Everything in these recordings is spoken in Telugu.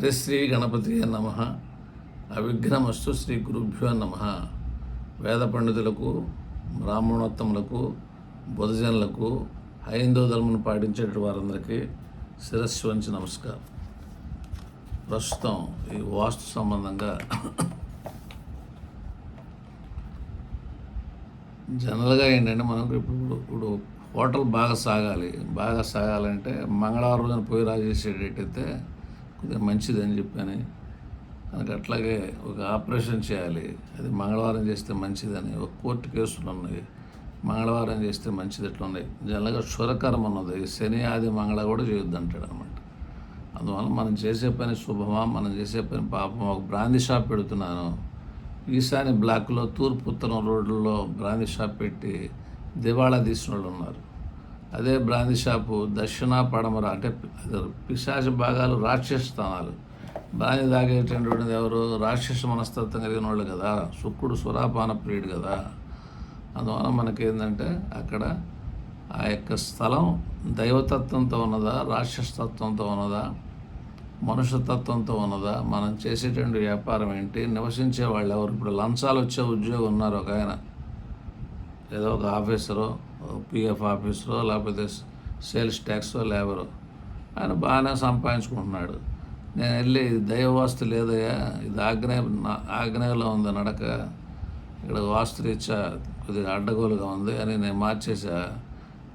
హరిశ్రీ గణపతి నమ. అవిఘ్నమస్తు శ్రీ గురుభ్యో నమ. వేద పండితులకు బ్రాహ్మణోత్తములకు బుధజనులకు హైందవ ధర్మను పాటించేటువంటి వారందరికీ శిరస్సు వంచి నమస్కారం. ప్రస్తుతం ఈ వాస్తు సంబంధంగా జనరల్గా ఏంటంటే మనకు ఇప్పుడు ఇప్పుడు హోటల్ బాగా సాగాలి. బాగా సాగాలంటే మంగళవారం రోజున పోయి రాజేసేటట్టయితే కొద్దిగా మంచిదని చెప్పాను. మనకు అట్లాగే ఒక ఆపరేషన్ చేయాలి. అది మంగళవారం చేస్తే మంచిదని ఒక కోర్టు కేసులు ఉన్నాయి. మంగళవారం చేస్తే మంచిది ఎట్లా ఉన్నాయి జనరల్గా శురకరం ఉన్నది. శని ఆది మంగళ కూడా చేయొద్దు అంటాడు అనమాట అందువల్ల మనం చేసే పని శుభమా? మనం చేసే పని పాపం ఒక బ్రాందీ షాప్ పెడుతున్నాను. ఈశాన్య బ్లాక్లో తూర్పు ఉత్తరం రోడ్లలో బ్రాందీ షాప్ పెట్టి దివాళా తీసిన వాళ్ళు ఉన్నారు. అదే బ్రాంది షాపు దక్షిణ పడమర అంటే పిశాచ భాగాలు రాక్షస స్థానాలు. బ్రాంది తాగేటటువంటిది ఎవరు? రాక్షస మనస్తత్వం కలిగిన వాళ్ళు కదా. శుక్రుడు సురాపాన ప్రియుడు కదా. అందువల్ల మనకేందంటే అక్కడ ఆ యొక్క స్థలం దైవతత్వంతో ఉన్నదా? రాక్షసతత్వంతో ఉన్నదా? మనుషతత్వంతో ఉన్నదా? మనం చేసేటువంటి వ్యాపారం ఏంటి? నివసించే వాళ్ళు ఎవరు ఇప్పుడు లంచాలు వచ్చే ఉద్యోగం ఉన్నారు ఒక ఆయన. ఏదో ఒక ఆఫీసరో పిఎఫ్ ఆఫీసరో లేకపోతే సేల్స్ ట్యాక్సో లేబరో ఆయన బాగానే సంపాదించుకుంటున్నాడు. నేను వెళ్ళి ఇది దైవ వాస్తు లేదయ్యా. ఇది ఆగ్నేయ ఆగ్నేయలో ఉంది నడక. ఇక్కడ వాస్తు రీత్యా కొద్దిగా అడ్డగోలుగా ఉంది అని నేను మార్చేసా.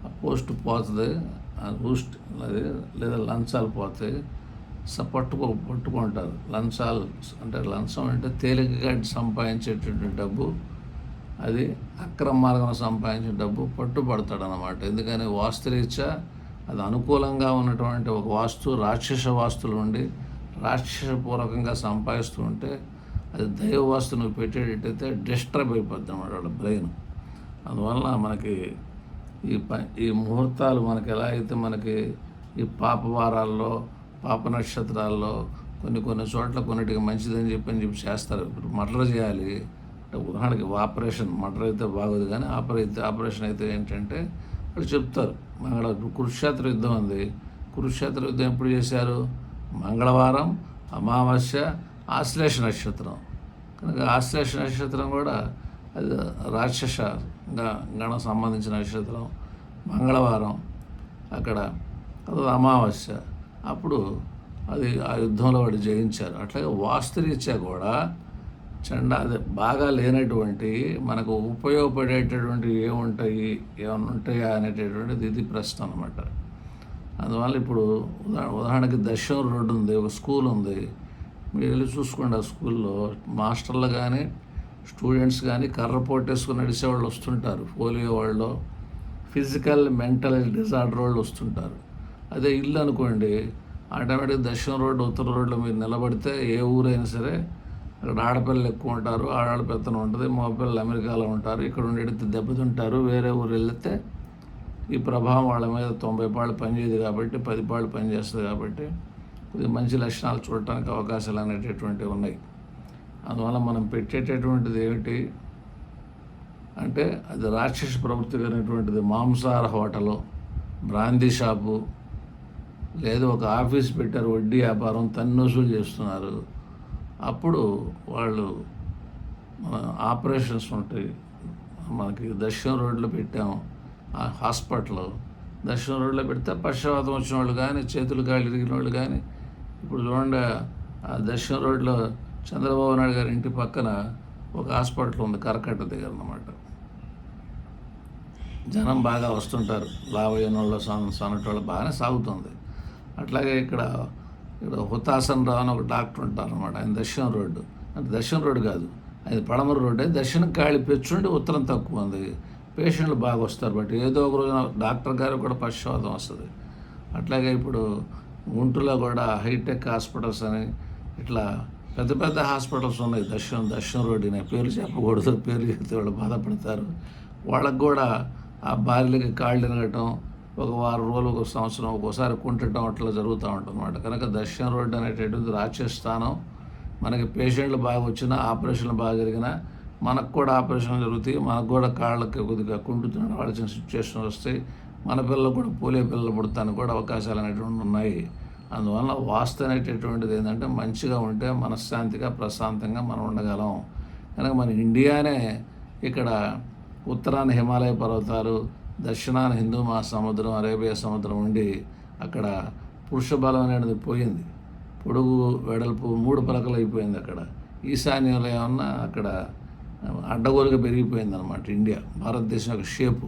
ఆ పోస్ట్ పోతుంది. ఆ అది లేదా లంచాలు పోతాయి. పట్టుకో పట్టుకుంటారు. లంచాలు అంటే లంచం అంటే తేలికగా సంపాదించేటటువంటి డబ్బు. అది అక్రమ మార్గం సంపాదించిన డబ్బు పట్టుబడతాడు అనమాట ఎందుకని వాస్తురీత్యా అది అనుకూలంగా ఉన్నటువంటి ఒక వాస్తు రాక్షస వాస్తులు ఉండి రాక్షసపూర్వకంగా సంపాదిస్తూ ఉంటే అది దైవ వాస్తు నువ్వు పెట్టేటట్టయితే డిస్టర్బ్ అయిపోద్ది అనమాట వాళ్ళ బ్రెయిన్. అందువలన మనకి ఈ ప ఈ ముహూర్తాలు మనకి ఎలా అయితే మనకి ఈ పాప వారాల్లో పాప నక్షత్రాల్లో కొన్ని కొన్ని చోట్ల కొన్నిటికి మంచిదని చెప్పి అని చెప్పి చేస్తారు. ఇప్పుడు మటలు చేయాలి అంటే ఉదాహరణకి ఆపరేషన్ మర్డర్ అయితే బాగోదు కానీ ఆపరేట్ ఆపరేషన్ అయితే ఏంటంటే వాళ్ళు చెప్తారు. మంగళ కురుక్షేత్ర యుద్ధం ఉంది. కురుక్షేత్ర యుద్ధం ఎప్పుడు చేశారు? మంగళవారం అమావాస్య ఆశ్లేష నక్షత్రం. కనుక ఆశ్లేష నక్షత్రం కూడా అది రాక్షస గణ గణం సంబంధించిన నక్షత్రం. మంగళవారం అక్కడ అది అమావాస్య. అప్పుడు అది ఆ యుద్ధంలో వాడు జయించారు. అట్లాగే వాస్తురీత్యా కూడా చండా అదే బాగా లేనటువంటి మనకు ఉపయోగపడేటటువంటి ఏముంటాయి ఏమైనా ఉంటాయా అనేటటువంటిది ఇది ప్రశ్న అనమాట అందువల్ల ఇప్పుడు ఉదా ఉదాహరణకి దశం రోడ్డు ఉంది ఒక స్కూల్ ఉంది. మీరు వెళ్ళి చూసుకోండి ఆ స్కూల్లో. మాస్టర్లు కానీ స్టూడెంట్స్ కానీ కర్ర పోటేసుకుని నడిచే వాళ్ళు వస్తుంటారు. పోలియో వాళ్ళు ఫిజికల్ మెంటల్ డిజార్డర్ వాళ్ళు వస్తుంటారు. అదే ఇల్లు అనుకోండి ఆటోమేటిక్ దక్షిణ రోడ్డు ఉత్తర రోడ్లో మీరు నిలబడితే ఏ ఊరైనా సరే అక్కడ ఆడపిల్లలు ఎక్కువ ఉంటారు ఆడాళ్ళ పెత్తనం ఉంటుంది మగపిల్లలు అమెరికాలో ఉంటారు ఇక్కడ ఉండేది దెబ్బతింటారు వేరే ఊరు వెళ్తే ఈ ప్రభావం వాళ్ళ మీద తొంభై పాళ్ళు పనిచేయదు కాబట్టి పది పాళ్ళు పనిచేస్తుంది కాబట్టి కొద్దిగా మంచి లక్షణాలు చూడటానికి అవకాశాలు అనేటటువంటివి ఉన్నాయి. అందువల్ల మనం పెట్టేటటువంటిది ఏమిటి అంటే అది రాక్షస ప్రవృత్తి అనేటువంటిది మాంసాహార హోటలు బ్రాందీ షాపు లేదు ఒక ఆఫీస్ పెట్టారు వడ్డీ వ్యాపారం తన్నూసులు చేస్తున్నారు. అప్పుడు వాళ్ళు ఆపరేషన్స్ ఉంటాయి. మనకి దక్షిణ రోడ్లో పెట్టాము ఆ హాస్పిటల్. దక్షిణ రోడ్లో పెడితే పక్షవాతం వచ్చిన వాళ్ళు కానీ చేతులు కాళ్ళు ఇరిగిన వాళ్ళు కానీ ఇప్పుడు చూడండి ఆ దక్షిణ రోడ్లో చంద్రబాబు నాయుడు గారి ఇంటి పక్కన ఒక హాస్పిటల్ ఉంది కరకట్ట దగ్గర అన్నమాట. జనం బాగా వస్తుంటారు. లావయ్యన వాళ్ళు సన్నటోళ్ళు వాళ్ళు బాగానే సాగుతుంది. అట్లాగే ఇక్కడ ఇక్కడ హుతాసన్ రావు అని ఒక డాక్టర్ ఉంటారు అనమాట ఆయన దక్షిణ రోడ్డు. అంటే దక్షిణ రోడ్డు కాదు. అది పడమర రోడ్డే. దక్షిణ గాలి పెంచుండి ఉత్తరం తక్కువ ఉంది. పేషెంట్లు బాగా వస్తారు. బట్ ఏదో ఒక రోజున డాక్టర్ గారికి కూడా పశ్చాత్తం వస్తుంది. అట్లాగే ఇప్పుడు గుంటూరులో కూడా హైటెక్ హాస్పిటల్స్ అని ఇట్లా పెద్ద పెద్ద హాస్పిటల్స్ ఉన్నాయి. దక్షిణ దక్షిణ రోడ్డు నేను పేర్లు చెప్పకూడదు. పేర్లు చెప్తే వాళ్ళు బాధపడతారు. వాళ్ళకు కూడా ఆ భార్యలకి కాళ్ళు తిరగటం ఒక వారం రోజులు ఒక సంవత్సరం ఒక్కోసారి కుంటటం అట్లా జరుగుతూ ఉంటుందన్నమాట కనుక దర్శన రోడ్డు అనేటటువంటి రాక్షస స్థానం. మనకి పేషెంట్లు బాగా వచ్చినా ఆపరేషన్లు బాగా జరిగినా మనకు కూడా ఆపరేషన్లు జరుగుతాయి. మనకు కూడా కాళ్ళకి కొద్దిగా కుంటుతున్న వాడాల్సిన సిచ్యువేషన్ వస్తాయి మన పిల్లలు కూడా పోలియో పిల్లలు పుడతానికి కూడా అవకాశాలు అనేటువంటి ఉన్నాయి. అందువల్ల వాస్తు అనేటటువంటిది ఏంటంటే మంచిగా ఉంటే మనశ్శాంతిగా ప్రశాంతంగా మనం ఉండగలం. కనుక మన ఇండియానే ఇక్కడ ఉత్తరాన హిమాలయ పర్వతాలు దక్షిణాన హిందూ మహాసముద్రం అరేబియా సముద్రం ఉండి అక్కడ పురుష బలం అనేది పోయింది. పొడుగు వెడల్పు మూడు పలకలు అయిపోయింది అక్కడ. ఈశాన్యంలో ఏమన్నా అక్కడ అడ్డగోలుగా పెరిగిపోయింది అనమాట ఇండియా భారతదేశం యొక్క షేపు.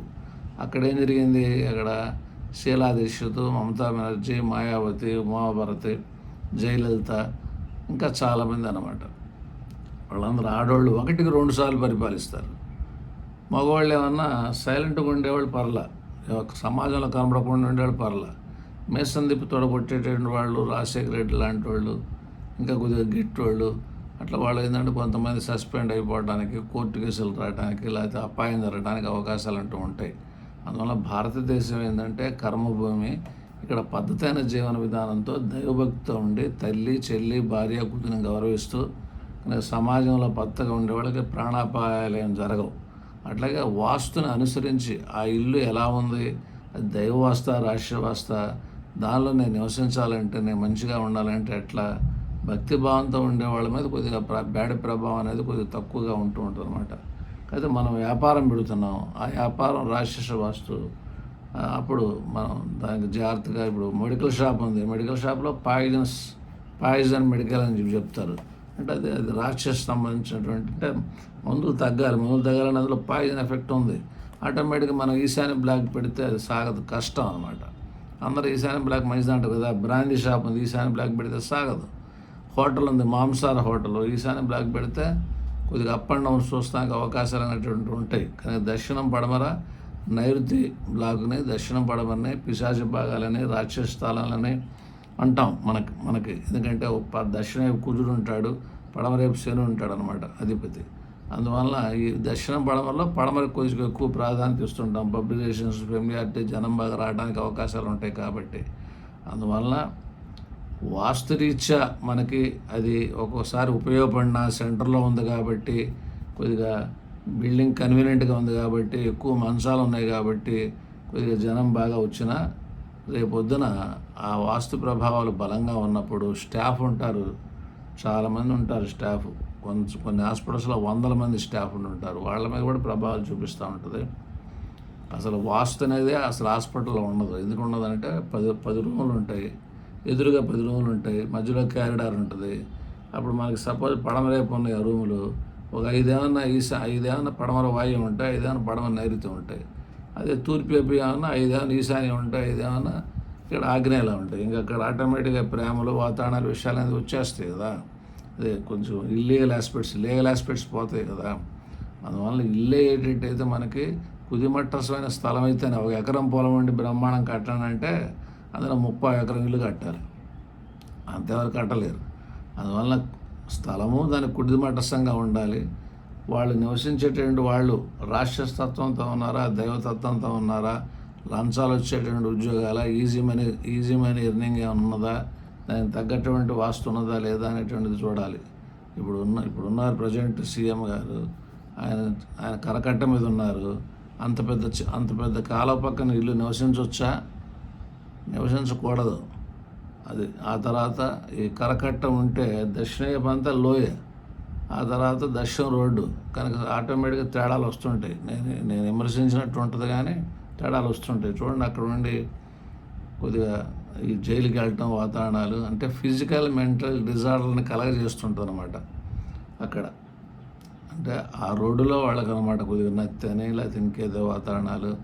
అక్కడ ఏం జరిగింది? అక్కడ శీలా దీక్షిత్ మమతా బెనర్జీ మాయావతి ఉమాభారతి జయలలిత ఇంకా చాలామంది అన్నమాట. వాళ్ళందరూ ఆడవాళ్ళు ఒకటికి రెండు సార్లు పరిపాలిస్తారు. మగవాళ్ళు ఏమన్నా సైలెంట్గా ఉండేవాళ్ళు పర్ల. సమాజంలో కనబడకుండా ఉండేవాళ్ళు పర్ల. మేసం తిప్పి తొడగొట్టేటువంటి వాళ్ళు రాజశేఖర రెడ్డి లాంటి వాళ్ళు ఇంకా కొద్దిగా గిట్టోళ్ళు అట్లా వాళ్ళు ఏంటంటే కొంతమంది సస్పెండ్ అయిపోవడానికి కోర్టు కేసులు రావడానికి లేకపోతే అపాయం జరగడానికి అవకాశాలు అంటూ ఉంటాయి. అందువల్ల భారతదేశం ఏంటంటే కర్మభూమి ఇక్కడ పద్ధతైన జీవన విధానంతో దైవభక్తితో ఉండి తల్లి చెల్లి భార్య కూతురిని గౌరవిస్తూ సమాజంలో పద్ధతిగా ఉండే వాళ్ళకి ప్రాణాపాయాలు ఏం జరగవు. అట్లాగే వాస్తుని అనుసరించి ఆ ఇల్లు ఎలా ఉంది? అది దైవవాస్త రాష్ట్రవాస్త దానిలో నేను నివసించాలంటే నేను మంచిగా ఉండాలంటే ఎట్లా? భక్తి భావంతో ఉండే వాళ్ళ మీద కొద్దిగా ప్ర బ్యాడ్ ప్రభావం అనేది కొద్దిగా తక్కువగా ఉంటూ ఉంటుంది అనమాట అయితే మనం వ్యాపారం పెడుతున్నాం. ఆ వ్యాపారం రాక్షస వాస్తు. అప్పుడు మనం దానికి జాగ్రత్తగా ఇప్పుడు మెడికల్ షాప్ ఉంది. మెడికల్ షాప్లో పాయిజన్స్ పాయిజన్ మెడికల్ అని చెప్పి చెప్తారు. అంటే అది అది రాక్షస్ సంబంధించినటువంటి అంటే మందులు తగ్గాలి. మందులు తగ్గాలని అందులో పాయిజన్ ఎఫెక్ట్ ఉంది. ఆటోమేటిక్గా మనం ఈశాన్య బ్లాక్ పెడితే అది సాగదు. కష్టం అనమాట అందరూ ఈశాన్య బ్లాక్ మంచిది అంటారు కదా. బ్రాందీ షాప్ ఉంది. ఈశాన్య బ్లాక్ పెడితే సాగదు. హోటల్ ఉంది. మాంసాహార హోటల్ ఈశాన్య బ్లాక్ పెడితే కొద్దిగా అప్ అండ్ డౌన్స్ చూస్తానికి అవకాశాలు అనేటువంటి ఉంటాయి. కానీ దక్షిణం పడమర నైరుతి బ్లాక్ని దక్షిణం పడమరని పిశాచ భాగాలని రాక్షస స్థలాలని అంటాం మనకి మనకి. ఎందుకంటే దర్శనం దక్షిణ వైపు కుజుడు ఉంటాడు. పడమరేపు శని ఉంటాడు అనమాట అధిపతి. అందువల్ల ఈ దక్షిణం పడమరలో పడమరకు కొంచెం ఎక్కువ ప్రాధాన్యత ఇస్తుంటాం. పబ్లికేషన్స్ ఫెమిలియారిటీ జనం బాగా రావడానికి అవకాశాలు ఉంటాయి కాబట్టి. అందువల్ల వాస్తురీత్యా మనకి అది ఒక్కోసారి ఉపయోగపడిన సెంటర్లో ఉంది కాబట్టి కొద్దిగా బిల్డింగ్ కన్వీనియంట్గా ఉంది కాబట్టి ఎక్కువ మంచాలు ఉన్నాయి కాబట్టి కొద్దిగా జనం బాగా వచ్చినా రేపొద్దున ఆ వాస్తు ప్రభావాలు బలంగా ఉన్నప్పుడు స్టాఫ్ ఉంటారు. చాలామంది ఉంటారు స్టాఫ్. కొంచెం కొన్ని హాస్పిటల్స్లో వందల మంది స్టాఫ్ ఉండి ఉంటారు. వాళ్ళ మీద కూడా ప్రభావాలు చూపిస్తూ ఉంటుంది. అసలు వాస్తు అనేది అసలు హాస్పిటల్లో ఉండదు. ఎందుకు ఉండదంటే పది పది రూములు ఉంటాయి. ఎదురుగా పది రూములు ఉంటాయి. మధ్యలో క్యారిడార్ ఉంటుంది. అప్పుడు మనకి సపోజ్ పడమరేపు ఉన్నాయి ఆ రూములు. ఒక ఐదేమన్నా ఈస ఐదేమన్నా పడమర వాయువు ఉంటాయి ఐదేమన్నా పడమర నైరుతి ఉంటాయి. అదే తూర్పు ఏమన్నా ఐదేమన్నా ఈశాన్యం ఉంటాయి ఐదేమన్నా ఇక్కడ ఆగ్నేయలా ఉంటాయి. ఇంకా అక్కడ ఆటోమేటిక్గా ప్రేమలు వాతావరణాలు విషయాలు అనేది వచ్చేస్తాయి కదా. అదే కొంచెం ఇల్లీగల్ ఆస్పెక్ట్స్ లీగల్ ఆస్పెక్ట్స్ పోతాయి కదా. అందువల్ల ఇల్లే ఏంటంటే మనకి కుదిమట్టసమైన స్థలం అయితేనే ఒక ఎకరం పొలం ఉండి బ్రహ్మాండం కట్టానంటే అందులో ముప్పై ఎకరం ఇల్లు కట్టాలి. అంతేవరకు కట్టలేరు. అందువల్ల స్థలము దానికి కుదిమట్టసంగా ఉండాలి. వాళ్ళు నివసించేటువంటి వాళ్ళు రాక్షసతత్వంతో ఉన్నారా దైవతత్వంతో ఉన్నారా లంచాలు వచ్చేటువంటి ఉద్యోగాల easy money easy money earning ఏమైనా ఉన్నదా? దానికి తగ్గటువంటి వాస్తు ఉన్నదా లేదా అనేటువంటిది చూడాలి. ఇప్పుడు ఉన్న ఇప్పుడు ఉన్నారు ప్రజెంట్ సీఎం గారు. ఆయన ఆయన కరకట్ట మీద ఉన్నారు. అంత పెద్ద చి- అంత పెద్ద కాలువ పక్కన ఇల్లు నివసించవచ్చా నివసించకూడదు. అది ఆ తర్వాత ఈ కరకట్ట ఉంటే దక్షిణ అంతా లోయ. ఆ తర్వాత దక్షిణ రోడ్డు. కనుక ఆటోమేటిక్గా తేడాలు వస్తుంటాయి. నేను నేను విమర్శించినట్టు ఉంటుంది కానీ తేడాలు వస్తుంటాయి. చూడండి అక్కడ ఉండి కొద్దిగా ఈ జైలుకి వెళ్ళటం వాతావరణాలు అంటే ఫిజికల్ మెంటల్ డిజార్డర్ని కలగజేస్తుంటుంది అనమాట అక్కడ. అంటే ఆ రోడ్డులో వాళ్ళకి అనమాట కొద్దిగా నత్తి అని లేకపోతే ఇంకేదో వాతావరణాలు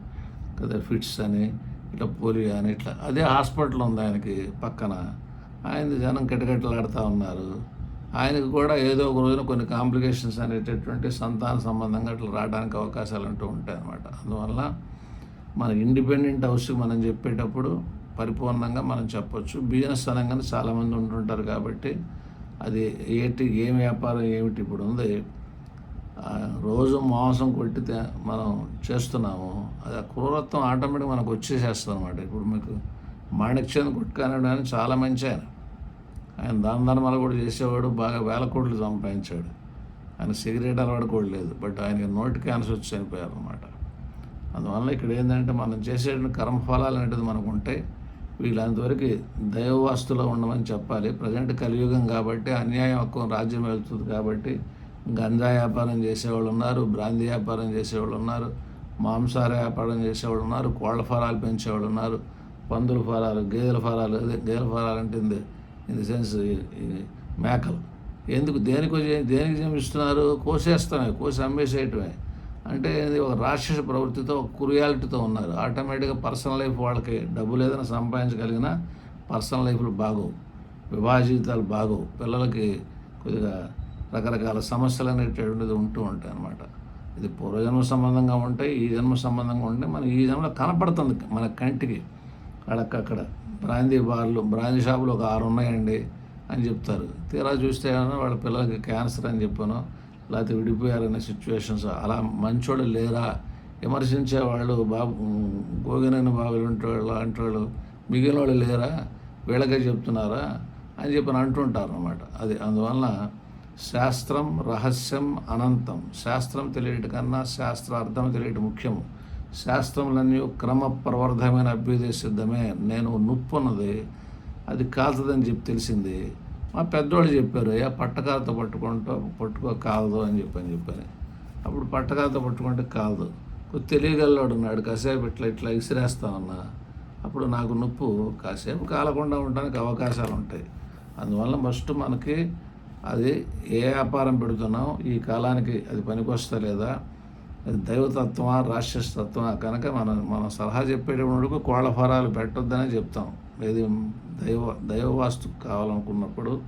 కదా ఫిట్స్ అని ఇట్లా పోలియో అని ఇట్లా అదే హాస్పిటల్ ఉంది ఆయనకి పక్కన. ఆయన జనం కిటకిటలాడుతూ ఉన్నారు. ఆయనకు కూడా ఏదో ఒక రోజున కొన్ని కాంప్లికేషన్స్ అనేటటువంటి సంతాన సంబంధంగా అట్లా రావడానికి అవకాశాలు అంటూ ఉంటాయి అన్నమాట అందువల్ల మన ఇండిపెండెంట్ హౌస్ మనం చెప్పేటప్పుడు పరిపూర్ణంగా మనం చెప్పొచ్చు. బిజినెస్ అనగానే చాలామంది ఉంటుంటారు కాబట్టి అది ఏంటి ఏం వ్యాపారం ఏమిటి ఇప్పుడు ఉంది. రోజు మాంసం కొట్టితే మనం చేస్తున్నాము. అది ఆ క్రూరత్వం ఆటోమేటిక్ మనకు వచ్చేసేస్తుంది అనమాట ఇప్పుడు మీకు మాణిక్యం గుట్కానడు అని చాలా మంచి ఆయన. ఆయన దాన ధర్మాలు కూడా చేసేవాడు బాగా వేల కోట్లు సంపాదించాడు. ఆయన సిగరెట్ అలవాటు కూడా లేదు. బట్ ఆయనకి నోటి క్యాన్సర్ వచ్చి చనిపోయారు అనమాట అందువల్ల ఇక్కడ ఏంటంటే మనం చేసే కర్మఫలాలు అనేది మనకు ఉంటాయి. వీళ్ళంతవరకు దైవవాస్తులో ఉండమని చెప్పాలి. ప్రజెంట్ కలియుగం కాబట్టి అన్యాయం ఎక్కువ రాజ్యం వెళ్తుంది కాబట్టి గంజా వ్యాపారం చేసేవాళ్ళు ఉన్నారు బ్రాందీ వ్యాపారం చేసేవాళ్ళు ఉన్నారు మాంసాహార వ్యాపారం చేసేవాళ్ళు ఉన్నారు కోళ్ళ ఫారాలు పెంచేవాళ్ళు ఉన్నారు పందుల ఫారాలు గేదెల ఫారాలు అదే గేదెల ఫారాలు అంటే ఇన్ ది సెన్స్ మేకలు. ఎందుకు దేనికి దేనికి జమిస్తున్నారు? కోసేస్తామే కోసి అమ్మేసేయటమే. అంటే ఇది ఒక రాక్షస ప్రవృత్తితో ఒక కురియాలిటీతో ఉన్నారు. ఆటోమేటిక్గా పర్సనల్ లైఫ్ వాళ్ళకి డబ్బులు ఏదైనా సంపాదించగలిగినా పర్సనల్ లైఫ్లు బాగోవు. వివాహ జీవితాలు బాగోవు. పిల్లలకి కొద్దిగా రకరకాల సమస్యలు అనేటటువంటిది ఉంటూ ఉంటాయి అన్నమాట. ఇది పూర్వజన్మ సంబంధంగా ఉంటాయి ఈ జన్మ సంబంధంగా ఉంటే మన ఈ జన్మలో కనపడుతుంది మన కంటికి. అక్కడక్కడ బ్రాందీ బార్లు బ్రాందీ షాపులు ఒక ఆరు ఉన్నాయండి అని చెప్తారు. తీరా చూస్తే వాళ్ళ పిల్లలకి క్యాన్సర్ అని చెప్పాను లేకపోతే విడిపోయారనే సిచ్యువేషన్స్ అలా మంచోళ్ళు లేరా? విమర్శించే వాళ్ళు బాబు గోగినని బాబులు ఉంటాళ్ళు లాంటి వాళ్ళు మిగిలిన వాళ్ళు లేరా? వీళ్ళకే చెప్తున్నారా? అని చెప్పి అంటుంటారు అనమాట అది అందువలన శాస్త్రం రహస్యం అనంతం. శాస్త్రం తెలియట కన్నా శాస్త్ర అర్థం తెలియటం ముఖ్యము. శాస్త్రములన్నీ క్రమ ప్రవర్ధమైన అభ్యుదయ సిద్ధమే. నేను నుప్పున్నది అది కాల్చదని చెప్పి తెలిసింది. మా పెద్దోళ్ళు చెప్పారు అయ్యా పట్టకాలతో పట్టుకుంటూ పట్టుకో కాలదు అని చెప్పని చెప్పని. అప్పుడు పట్టకాలతో పట్టుకుంటే కాలదు. కొద్ది తెలియగలవాడు ఉన్నాడు కాసేపు ఇట్లా ఇట్లా విసిరేస్తానన్నా అప్పుడు నాకు నొప్పు కాసేపు కాలకుండా ఉండడానికి అవకాశాలు ఉంటాయి. అందువల్ల ఫస్ట్ మనకి అది ఏ వ్యాపారం పెడుతున్నాం ఈ కాలానికి అది పనికొస్తా లేదా అది దైవతత్వమా రాక్షసతత్వమా కనుక మనం మనం సలహా చెప్పేటప్పుడు కోళ్ళ ఫారాలు పెట్టొద్దనే చెప్తాం. లేదు దైవ దైవవాస్తు కావాలనుకున్నప్పుడు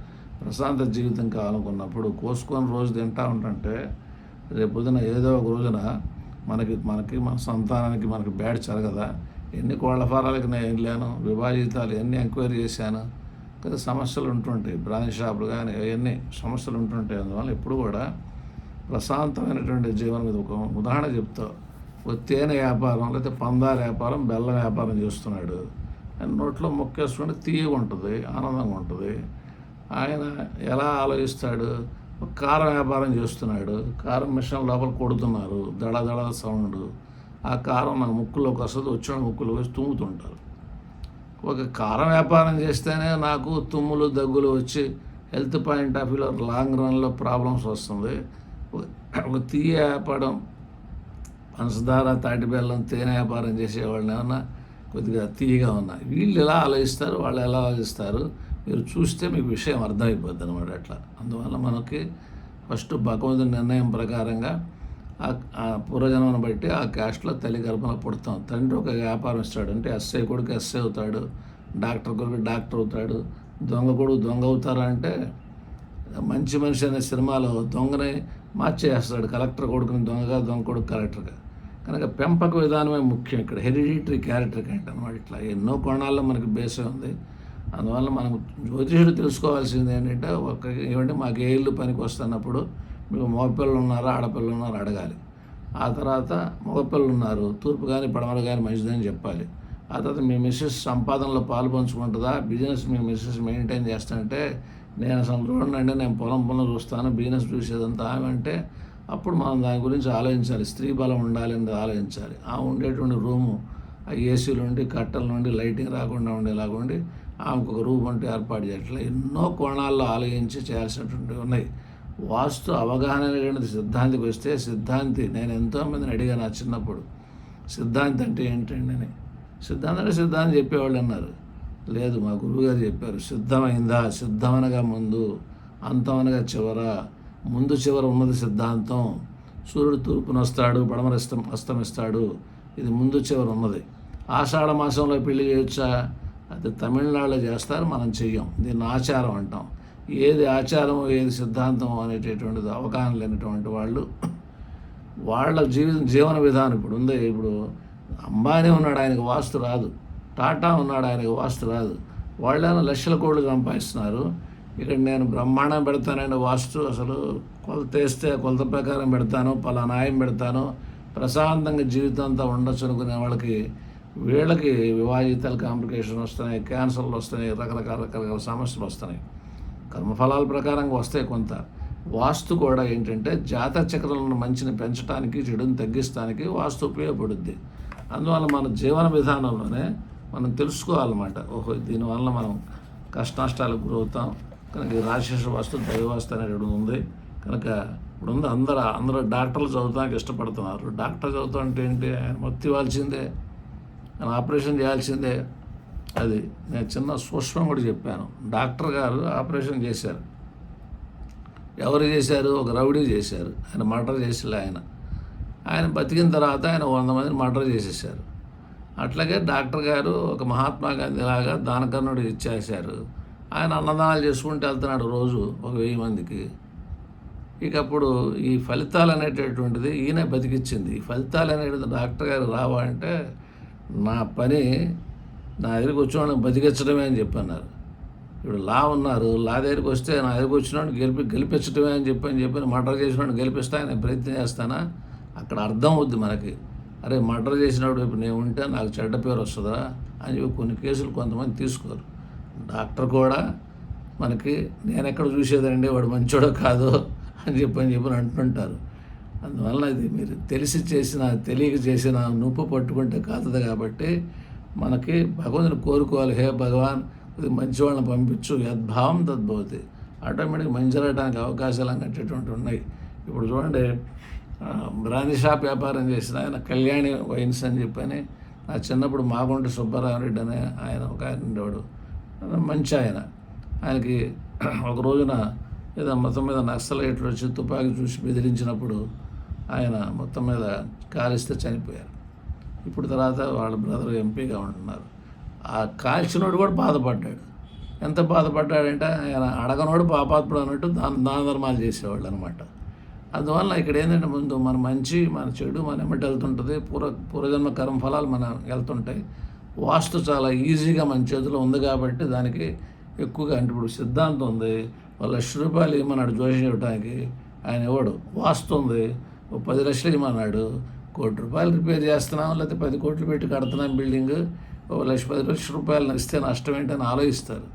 ప్రశాంత జీవితం కావాలనుకున్నప్పుడు కోసుకొని రోజు తింటా ఉంటుంటే రేపు ఏదో ఒక రోజున మనకి మనకి మన సంతానానికి మనకి బ్యాడ్ జరగదా? ఎన్ని కోళ్ళ ఫారాలకి నేను వెళ్ళాను? విభాజితాలు ఎన్ని ఎంక్వైరీ చేశాను? కదా సమస్యలు ఉంటుంటాయి బ్రాంచ్ షాపులు కానీ అవన్నీ సమస్యలు ఉంటుంటాయి అందువల్ల ఎప్పుడు కూడా ప్రశాంతమైనటువంటి జీవనం మీద ఒక ఉదాహరణ చెప్తా. ఒక తేనె వ్యాపారం లేకపోతే పందార వ్యాపారం బెల్ల వ్యాపారం చేస్తున్నాడు. నోట్లో మొక్కేసుకుంటే తీయగా ఉంటుంది ఆనందంగా ఉంటుంది. ఆయన ఎలా ఆలోచిస్తాడు? కారం వ్యాపారం చేస్తున్నాడు కారం మిషన్ లోపల కొడుతున్నారు దడ దడ సౌండ్. ఆ కారం నా ముక్కులోకి వస్తుంది వచ్చిన ముక్కులో వచ్చి తుమ్ముతుంటారు. ఒక కారం వ్యాపారం చేస్తేనే నాకు తుమ్ములు దగ్గులు వచ్చి హెల్త్ పాయింట్ ఆఫ్ వ్యూలో లాంగ్ రన్లో ప్రాబ్లమ్స్ వస్తుంది. ఒక- ఒక తీయ వ్యాపారం పంచదార తాటి బెల్లం తేనె వ్యాపారం చేసేవాళ్ళని ఏమన్నా కొద్దిగా తీయగా ఉన్నాయి. వీళ్ళు ఎలా ఆలోచిస్తారు? వాళ్ళు ఎలా ఆలోచిస్తారు? మీరు చూస్తే మీకు విషయం అర్థమైపోద్ది అనమాట అట్లా. అందువల్ల మనకి ఫస్ట్ భగవంతుని నిర్ణయం ప్రకారంగా ఆ- ఆ పూర్వజన్మను బట్టి ఆ క్యాస్ట్లో తల్లి గర్భన పుడతాం. తండ్రి ఒక వ్యాపారం ఇస్తాడు. అంటే ఎస్ఐ కొడుకు ఎస్ఐ అవుతాడు. డాక్టర్ కొడుకు డాక్టర్ అవుతాడు. దొంగ కొడుకు దొంగ అవుతారంటే మంచి మనిషి అనే సినిమాలో దొంగని మార్చేస్తాడు. కలెక్టర్ కొడుకుని దొంగగా దొంగ కొడుకు కలెక్టర్గా. కనుక పెంపక విధానమే ముఖ్యం ఇక్కడ. హెరిడిటరీ క్యారెక్టర్ కంటే అనమాట ఇట్లా. ఎన్నో కోణాల్లో మనకి బేసే ఉంది. అందువల్ల మనం జ్యోతిషుడు తెలుసుకోవాల్సింది ఏంటంటే ఒక ఏమంటే మాకు ఏళ్ళు పనికి వస్తున్నప్పుడు మీకు మగపిల్లలు ఉన్నారా ఆడపిల్లలు ఉన్నారా అడగాలి. ఆ తర్వాత మగపిల్లలు ఉన్నారు తూర్పు కానీ పడమర కానీ మంచిదని చెప్పాలి. ఆ తర్వాత మీ మిస్సెస్ సంపాదనలో పాలు పంచుకుంటుందా? బిజినెస్ మీ మిస్సెస్ మెయింటైన్ చేస్తానంటే నేను అసలు చూడండి నేను పొలం పొలం చూస్తాను బిజినెస్ చూసేదంతా ఆమె అంటే అప్పుడు మనం దాని గురించి ఆలోచించాలి. స్త్రీ బలం ఉండాలి అని ఆలోచించాలి. ఆ ఉండేటువంటి రూము ఆ ఏసీలు ఉండి కట్టల నుండి లైటింగ్ రాకుండా ఉండేలాగా ఉండి ఆమెకు ఒక రూమ్ ఉంటే ఏర్పాటు చేయట్లే ఎన్నో కోణాల్లో ఆలోచించి చేయాల్సినటువంటివి ఉన్నాయి. వాస్తు అవగాహన అనేటువంటిది సిద్ధాంతికి వస్తే సిద్ధాంతి నేను ఎంతోమందిని అడిగాను నా చిన్నప్పుడు. సిద్ధాంతి అంటే ఏంటండి అని. సిద్ధాంతి అంటే సిద్ధాంతి చెప్పేవాళ్ళు అన్నారు. లేదు మా గురువుగారు చెప్పారు సిద్ధమైందా? సిద్ధమనగా ముందు అంతమనగా చివర? ముందు చివర ఉన్నది సిద్ధాంతం. సూర్యుడు తూర్పున వస్తాడు పడమర అస్తం అస్తమిస్తాడు. ఇది ముందు చివర ఉన్నది. ఆషాఢ మాసంలో పెళ్ళి చేయొచ్చా? అది తమిళనాడులో చేస్తారు మనం చెయ్యం. దీన్ని ఆచారం అంటాం. ఏది ఆచారం ఏది సిద్ధాంతం అనేటటువంటిది అవగాహన లేనటువంటి వాళ్ళు వాళ్ళ జీవిత జీవన విధానం ఇప్పుడు ఉంది. ఇప్పుడు అంబానీ ఉన్నాడు ఆయనకు వాస్తు రాదు. టాటా ఉన్నాడు ఆయనకు వాస్తు రాదు. వాళ్ళైనా లక్షల కోట్లు సంపాదిస్తున్నారు. ఇక్కడ నేను బ్రహ్మాండం పెడతానండి వాస్తు అసలు కొలత వేస్తే కొలత ప్రకారం పెడతాను పలానాయం పెడతాను ప్రశాంతంగా జీవితం అంతా ఉండొచ్చు అనుకునే వాళ్ళకి వీళ్ళకి వివాహితాలు కాంప్లికేషన్ వస్తున్నాయి క్యాన్సర్లు వస్తున్నాయి రకరకాల రకరకాల సమస్యలు వస్తున్నాయి. కర్మఫలాల ప్రకారంగా వస్తాయి కొంత. వాస్తు కూడా ఏంటంటే జాతక చక్రాలను మంచిని పెంచడానికి చెడుని తగ్గిస్తానికి వాస్తు ఉపయోగపడుద్ది. అందువల్ల మన జీవన విధానంలోనే మనం తెలుసుకోవాలన్నమాట. ఓహో దీనివల్ల మనం కష్ట నష్టాలకు గురవుతాం. కనుక రాజశేష రాక్షస వాస్తు దైవాస్తు అనేది ఉంది. కనుక ఇప్పుడు ఉంది అందరూ అందరూ డాక్టర్లు చదువుతానికి ఇష్టపడుతున్నారు. డాక్టర్ చదువుతా అంటే ఏంటి? ఆయన మొత్తం ఇవ్వాల్సిందే ఆయన ఆపరేషన్ చేయాల్సిందే. అది నేను చిన్న సూక్ష్మం కూడా చెప్పాను. డాక్టర్ గారు ఆపరేషన్ చేశారు. ఎవరు చేశారు? ఒక రౌడీ చేశారు. ఆయన మర్డర్ చేసిలే ఆయన. ఆయన బతికిన తర్వాత ఆయన వంద మందిని మర్డర్ చేసేసారు అట్లాగే డాక్టర్ గారు ఒక మహాత్మా గాంధీ లాగా దానకర్ణుడు ఇచ్చేశారు. ఆయన అన్నదానాలు చేసుకుంటూ వెళ్తున్నాడు రోజు ఒక వెయ్యి మందికి. ఇక అప్పుడు ఈ ఫలితాలు అనేటటువంటిది ఈయన బతికిచ్చింది. ఈ ఫలితాలు అనేది డాక్టర్ గారు రావా అంటే నా పని నా దగ్గరికి వచ్చిన బతికించడమే అని చెప్పన్నారు. ఇప్పుడు లా ఉన్నారు. లా దగ్గరికి వస్తే నా దగ్గరికి వచ్చినోడు గెలిపి గెలిపించడమే అని చెప్పి అని చెప్పి మర్డర్ చేసినోడు గెలిపిస్తా నేను ప్రయత్నం చేస్తానా? అక్కడ అర్థం అవుద్ది మనకి. అరే మర్డర్ చేసినప్పుడు ఇప్పుడు నేను ఉంటే నాకు చెడ్డ పేరు వస్తుందా అని చెప్పి కొన్ని కేసులు కొంతమంది తీసుకోరు. డాక్టర్ కూడా మనకి నేను ఎక్కడ చూసేదండి వాడు మంచోడో కాదో అని చెప్పి అని చెప్పి అంటుంటారు. అందువల్ల ఇది మీరు తెలిసి చేసిన తెలియక చేసిన నుప్పు పట్టుకుంటే కాదు కాబట్టి మనకి భగవంతుని కోరుకోవాలి. హే భగవాన్ ఇది మంచి వాళ్ళని పంపించు. యద్భావం తద్భవతి. ఆటోమేటిక్ మంచి రావడానికి అవకాశాలు అనేటటువంటి ఉన్నాయి. ఇప్పుడు చూడండి బ్రాందీ షాప్ వ్యాపారం చేసిన ఆయన కళ్యాణి వైన్స్ అని చెప్పని నా చిన్నప్పుడు మాగుంట సుబ్బారావు రెడ్డి అనే ఆయన ఒక ఆయన ఉండేవాడు. మంచి ఆయన. ఆయనకి ఒక రోజున ఏదో మొత్తం మీద నక్సలైట్లు వచ్చి తుపాకీ చూసి బెదిరించినప్పుడు ఆయన మొత్తం మీద కాలిస్తే చనిపోయారు. ఇప్పుడు తర్వాత వాళ్ళ బ్రదర్ ఎంపీగా ఉంటున్నారు. ఆ కాల్చినోడు కూడా బాధపడ్డాడు. ఎంత బాధపడ్డాడంటే ఆయన అడగనోడు పాపాత్ముడు అన్నట్టు దాని దాన ధర్మాలు చేసేవాళ్ళు అనమాట అందువల్ల ఇక్కడ ఏంటంటే ముందు మన మంచి మన చెడు మన ఎమ్మటి వెళ్తుంటుంది. పూర్వ పూర్వజన్మ కర్మ ఫలాలు మన వెళ్తుంటాయి. వాస్తు చాలా ఈజీగా మన చేతిలో ఉంది కాబట్టి దానికి ఎక్కువగా అంటే ఇప్పుడు సిద్ధాంతం ఉంది ఒక లక్ష రూపాయలు ఇవ్వమన్నాడు జోషి ఇవ్వడానికి ఆయన ఇవ్వడు వాస్తు ఉంది. ఓ పది లక్షలు ఇవ్వమన్నాడు కోటి రూపాయలు రిపేర్ చేస్తున్నాం లేకపోతే పది కోట్లు పెట్టి కడుతున్నాం బిల్డింగ్. ఓ లక్ష పది లక్షల రూపాయలు ఇస్తే నష్టం ఏంటని ఆలోచిస్తారు.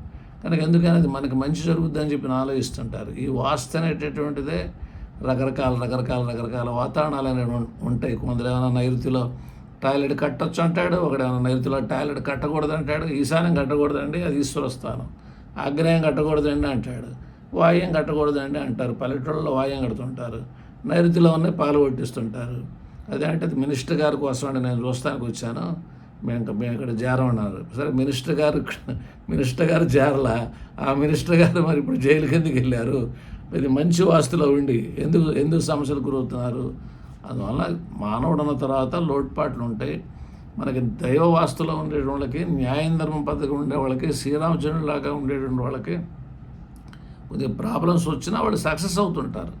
కనుక ఎందుకని అది మనకి మంచి జరుగుద్దని చెప్పి ఆలోచిస్తుంటారు. ఈ వాస్తు అనేటటువంటిదే రకరకాల రకరకాల రకరకాల వాతావరణాలు అనేవి ఉంటాయి. కొందరు ఏమైనా నైరుతిలో టాయిలెట్ కట్టొచ్చు అంటాడు ఒకడు నైరుతిలో టాయిలెట్ కట్టకూడదు అంటాడు ఈశాన్యం కట్టకూడదండి అది ఈశ్వర స్థానం. ఆగ్నేయం కట్టకూడదండి అంటాడు వాయం కట్టకూడదండి అంటారు పల్లెటూళ్ళలో వాయం కడుతుంటారు నైరుతిలో ఉన్నాయి పాలు కొట్టిస్తుంటారు అదేంటే అది మినిస్టర్ గారి కోసం అండి నేను చూస్తానికి వచ్చాను. మేము ఇంకా మేము ఇక్కడ చేరమన్నారు సరే మినిస్టర్ గారు మినిస్టర్ గారు చేరలా ఆ మినిస్టర్ గారు మరి ఇప్పుడు జైలు కిందకి వెళ్ళారు? ఇది మంచి వాస్తులో ఉండి ఎందుకు ఎందుకు సమస్యలు గురవుతున్నారు? అందువల్ల మానవుడన్న తర్వాత లోటుపాట్లు ఉంటాయి మనకి దైవ వాస్తులో ఉండే వాళ్ళకి న్యాయం ధర్మం పద్ధతిగా ఉండే వాళ్ళకి శ్రీరామచంద్రుడు లాగా ఉండేటువంటి వాళ్ళకి కొద్దిగా ప్రాబ్లమ్స్ వచ్చినా వాళ్ళు సక్సెస్ అవుతుంటారు.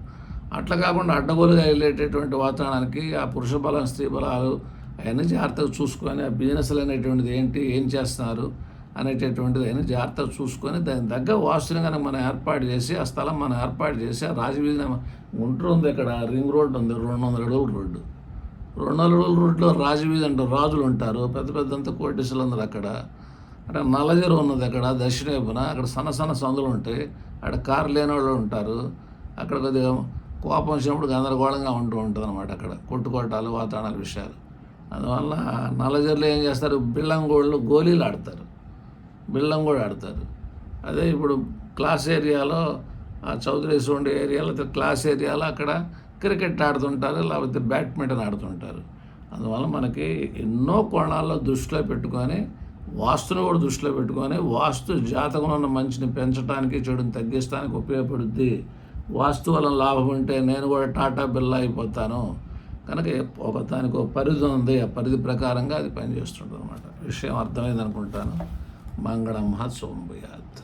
అట్లా కాకుండా అడ్డగోలుగా వెళ్ళేటటువంటి వాతావరణానికి ఆ పురుష బలం స్త్రీ బలాలు అవన్నీ జాగ్రత్తగా చూసుకొని ఆ బిజినెస్లు అనేటువంటిది ఏంటి ఏం చేస్తున్నారు అనేటటువంటిది అయినా జాగ్రత్తగా చూసుకొని దాని తగ్గ వాస్తుని కనుక మనం ఏర్పాటు చేసి ఆ స్థలం మనం ఏర్పాటు చేసి ఆ రాజవీధి గుంటూరు ఉంది ఇక్కడ? రింగ్ రోడ్డు ఉంది రెండు వందల అడుగుల రోడ్డు. రెండు వందల అడుగుల రోడ్లో రాజవీధి అంటారు రాజులు ఉంటారు పెద్ద పెద్దంత కోటేశ్వరులు అందరు అక్కడ. అక్కడ నల్లజరు ఉన్నది అక్కడ దక్షిణేపున అక్కడ సన్న సన్న సందులు ఉంటాయి. అక్కడ కారు లేని వాళ్ళు ఉంటారు. అక్కడ కొద్దిగా కోపం వచ్చినప్పుడు గందరగోళంగా ఉంటూ ఉంటుంది అనమాట అక్కడ కొట్టుకోటాలు వాతావరణాల విషయాలు. అందువల్ల నల్లజర్లు ఏం చేస్తారు? బిళ్ళంగోళ్ళు గోళీలు ఆడతారు. బిళ్ళంగోడు ఆడతారు. అదే ఇప్పుడు క్లాస్ ఏరియాలో ఆ చౌదరీస్ ఉండే ఏరియాలో క్లాస్ ఏరియాలో అక్కడ క్రికెట్ ఆడుతుంటారు లేకపోతే బ్యాడ్మింటన్ ఆడుతుంటారు. అందువల్ల మనకి ఎన్నో కోణాల్లో దృష్టిలో పెట్టుకొని వాస్తును కూడా దృష్టిలో పెట్టుకొని వాస్తు జాతకంలో ఉన్న మంచిని పెంచడానికి చెడుని తగ్గించడానికి ఉపయోగపడుద్ది. వాస్తు వలన లాభం ఉంటే నేను కూడా టాటా బిల్లా అయిపోతాను. కనుక ఒక దానికి ఒక పరిధి ఉంది ఆ పరిధి ప్రకారంగా అది పనిచేస్తుంటుంది అనమాట విషయం అర్థమైంది అనుకుంటాను మంగళం మహోత్సవం భూయాత్